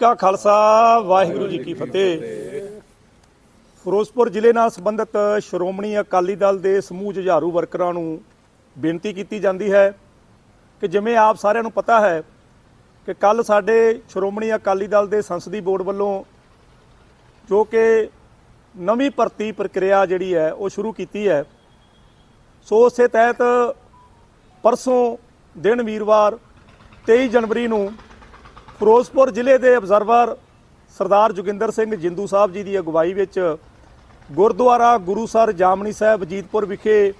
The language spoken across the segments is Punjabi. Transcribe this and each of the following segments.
ਕਾ ਖਾਲਸਾ, ਵਾਹਿਗੁਰੂ ਜੀ ਕੀ ਫਤਿਹ। ਫਿਰੋਜ਼ਪੁਰ ਜ਼ਿਲ੍ਹੇ ਨਾਲ ਸੰਬੰਧਿਤ ਸ਼੍ਰੋਮਣੀ ਅਕਾਲੀ ਦਲ ਦੇ ਸਮੂਹ ਜੁਝਾਰੂ ਵਰਕਰਾਂ ਨੂੰ ਬੇਨਤੀ ਕੀਤੀ ਜਾਂਦੀ ਹੈ ਕਿ ਜਿਵੇਂ ਆਪ ਸਾਰਿਆਂ ਨੂੰ ਪਤਾ ਹੈ ਕਿ ਕੱਲ ਸਾਡੇ ਸ਼੍ਰੋਮਣੀ ਅਕਾਲੀ ਦਲ ਦੇ ਸੰਸਦੀ ਬੋਰਡ ਵੱਲੋਂ ਜੋ ਕਿ ਨਵੀਂ ਭਰਤੀ ਪ੍ਰਕਿਰਿਆ ਜਿਹੜੀ ਹੈ, ਉਹ ਸ਼ੁਰੂ ਕੀਤੀ ਹੈ। ਸੋ ਉਸੇ ਤਹਿਤ ਪਰਸੋਂ ਦਿਨ ਵੀਰਵਾਰ 23 ਜਨਵਰੀ ਨੂੰ ਫਿਰੋਜ਼ਪੁਰ ਜ਼ਿਲ੍ਹੇ ਦੇ ਅਬਜ਼ਰਵਰ ਸਰਦਾਰ ਜੋਗਿੰਦਰ ਸਿੰਘ ਜਿੰਦੂ ਸਾਹਿਬ ਜੀ ਦੀ ਅਗਵਾਈ ਵਿੱਚ ਗੁਰਦੁਆਰਾ ਗੁਰੂਸਰ ਜਾਮਨੀ ਸਾਹਿਬ ਜੀਤਪੁਰ ਵਿਖੇ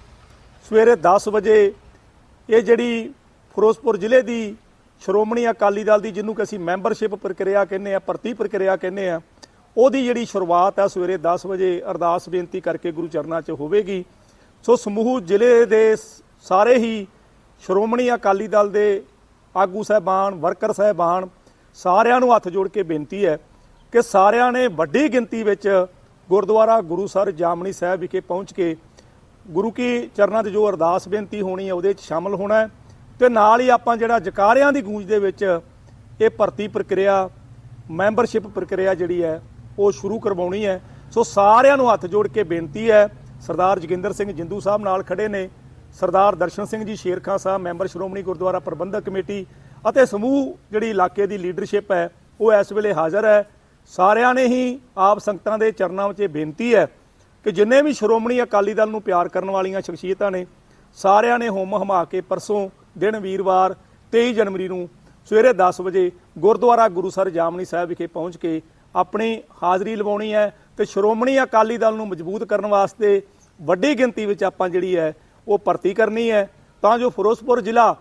ਸਵੇਰੇ 10 ਵਜੇ ਇਹ ਜਿਹੜੀ ਫਿਰੋਜ਼ਪੁਰ ਜ਼ਿਲ੍ਹੇ ਦੀ ਸ਼੍ਰੋਮਣੀ ਅਕਾਲੀ ਦਲ ਦੀ ਜਿਹਨੂੰ ਕਿ ਅਸੀਂ ਮੈਂਬਰਸ਼ਿਪ ਪ੍ਰਕਿਰਿਆ ਕਹਿੰਦੇ ਆ ਭਰਤੀ ਪ੍ਰਕਿਰਿਆ ਕਹਿੰਦੇ ਆ ਉਹਦੀ ਜਿਹੜੀ ਸ਼ੁਰੂਆਤ ਆ ਸਵੇਰੇ 10 ਵਜੇ ਅਰਦਾਸ ਬੇਨਤੀ ਕਰਕੇ ਗੁਰੂ ਚਰਨਾਂ 'ਚ ਹੋਵੇਗੀ। ਸੋ ਸਮੂਹ ਜ਼ਿਲ੍ਹੇ ਦੇ ਸਾਰੇ ਹੀ ਸ਼੍ਰੋਮਣੀ ਅਕਾਲੀ ਦਲ ਦੇ ਆਗੂ ਸਹਿਬਾਨ, ਵਰਕਰ ਸਹਿਬਾਨ ਸਾਰਿਆਂ ਨੂੰ ਹੱਥ ਜੋੜ ਕੇ ਬੇਨਤੀ ਹੈ ਕਿ ਸਾਰਿਆਂ ਨੇ ਵੱਡੀ ਗਿਣਤੀ ਵਿੱਚ ਗੁਰਦੁਆਰਾ ਗੁਰੂ ਸਰ ਜਾਮਣੀ ਸਾਹਿਬ ਵਿਖੇ ਪਹੁੰਚ ਕੇ ਗੁਰੂ ਕੀ ਚਰਨਾਂ 'ਤੇ ਜੋ ਅਰਦਾਸ ਬੇਨਤੀ ਹੋਣੀ ਹੈ ਉਹਦੇ 'ਚ ਸ਼ਾਮਲ ਹੋਣਾ ਹੈ ਤੇ ਨਾਲ ਹੀ ਆਪਾਂ ਜਿਹੜਾ ਜਕਾਰਿਆਂ ਦੀ ਗੂੰਜ ਦੇ ਵਿੱਚ ਇਹ ਭਰਤੀ ਪ੍ਰਕਿਰਿਆ, ਮੈਂਬਰਸ਼ਿਪ ਪ੍ਰਕਿਰਿਆ ਜਿਹੜੀ ਹੈ, ਉਹ ਸ਼ੁਰੂ ਕਰਵਾਉਣੀ ਹੈ। ਸੋ ਸਾਰਿਆਂ ਨੂੰ ਹੱਥ ਜੋੜ ਕੇ ਬੇਨਤੀ ਹੈ, ਸਰਦਾਰ ਜੋਗਿੰਦਰ ਸਿੰਘ ਜਿੰਦੂ ਸਾਹਿਬ ਨਾਲ ਖੜੇ ਨੇ, ਸਰਦਾਰ ਦਰਸ਼ਨ ਸਿੰਘ ਜੀ ਸ਼ੇਰਖਾਂ ਸਾਹਿਬ, ਮੈਂਬਰ ਸ਼੍ਰੋਮਣੀ ਗੁਰਦੁਆਰਾ ਪ੍ਰਬੰਧਕ ਕਮੇਟੀ ਅਤੇ ਸਮੂਹ ਜਿਹੜੀ ਇਲਾਕੇ ਦੀ ਲੀਡਰਸ਼ਿਪ ਹੈ, ਉਹ ਇਸ ਵੇਲੇ ਹਾਜ਼ਰ ਹੈ। ਸਾਰਿਆਂ ਨੇ ਹੀ ਆਪ ਸੰਗਤਾਂ ਦੇ ਚਰਨਾਂ ਵਿੱਚ ਇਹ ਬੇਨਤੀ ਹੈ ਕਿ ਜਿੰਨੇ ਵੀ ਸ਼੍ਰੋਮਣੀ ਅਕਾਲੀ ਦਲ ਨੂੰ ਪਿਆਰ ਕਰਨ ਵਾਲੀਆਂ ਸ਼ਖਸੀਅਤਾਂ ਨੇ, ਸਾਰਿਆਂ ਨੇ ਹੋਮ ਹਮਾ ਕੇ ਪਰਸੋਂ ਦਿਨ ਵੀਰਵਾਰ 23 ਜਨਵਰੀ ਨੂੰ ਸਵੇਰੇ 10 ਵਜੇ ਗੁਰਦੁਆਰਾ ਗੁਰੂਸਰ ਜਾਮਨੀ ਸਾਹਿਬ ਵਿਖੇ ਪਹੁੰਚ ਕੇ ਆਪਣੀ ਹਾਜ਼ਰੀ ਲਵਾਉਣੀ ਹੈ ਤੇ ਸ਼੍ਰੋਮਣੀ ਅਕਾਲੀ ਦਲ ਨੂੰ ਮਜ਼ਬੂਤ ਕਰਨ ਵਾਸਤੇ ਵੱਡੀ ਗਿਣਤੀ ਵਿੱਚ ਆਪਾਂ ਜਿਹੜੀ ਹੈ, ਉਹ ਭਰਤੀ ਕਰਨੀ ਹੈ। ਤਾਂ ਜੋ ਫਿਰੋਜ਼ਪੁਰ ਜ਼ਿਲ੍ਹਾ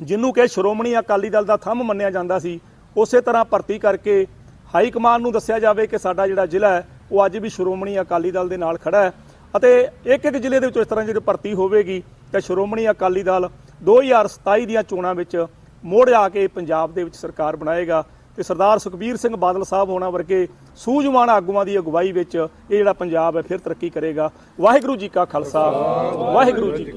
ਜਿਹਨੂੰ ਕਿ ਸ਼੍ਰੋਮਣੀ ਅਕਾਲੀ ਦਲ ਦਾ ਥੰਮ ਮੰਨਿਆ ਜਾਂਦਾ ਸੀ, ਉਸੇ ਤਰ੍ਹਾਂ ਭਰਤੀ ਕਰਕੇ ਹਾਈ ਕਮਾਨ ਨੂੰ ਦੱਸਿਆ ਜਾਵੇ ਕਿ ਸਾਡਾ ਜਿਹੜਾ ਜ਼ਿਲ੍ਹਾ ਹੈ, ਉਹ ਅੱਜ ਵੀ ਸ਼੍ਰੋਮਣੀ ਅਕਾਲੀ ਦਲ ਦੇ ਨਾਲ ਖੜਾ ਹੈ। ਅਤੇ ਇੱਕ ਇੱਕ ਜ਼ਿਲ੍ਹੇ ਦੇ ਵਿੱਚ ਇਸ ਤਰ੍ਹਾਂ ਜਿਹੜੀ ਭਰਤੀ ਹੋਵੇਗੀ, ਤੇ ਸ਼੍ਰੋਮਣੀ ਅਕਾਲੀ ਦਲ 2027 ਦੀਆਂ ਚੋਣਾਂ ਵਿੱਚ ਮੋੜ ਆ ਕੇ ਪੰਜਾਬ ਦੇ ਵਿੱਚ ਸਰਕਾਰ ਬਣਾਏਗਾ। ਤੇ ਸਰਦਾਰ ਸੁਖਬੀਰ ਸਿੰਘ ਬਾਦਲ ਸਾਹਿਬ ਹੋਣਾ ਵਰਗੇ ਸੂਝਵਾਨ ਆਗੂਆਂ ਦੀ ਅਗਵਾਈ ਵਿੱਚ ਇਹ ਜਿਹੜਾ ਪੰਜਾਬ ਹੈ, ਫਿਰ ਤਰੱਕੀ ਕਰੇਗਾ। ਵਾਹਿਗੁਰੂ ਜੀ ਕਾ ਖਾਲਸਾ, ਵਾਹਿਗੁਰੂ ਜੀ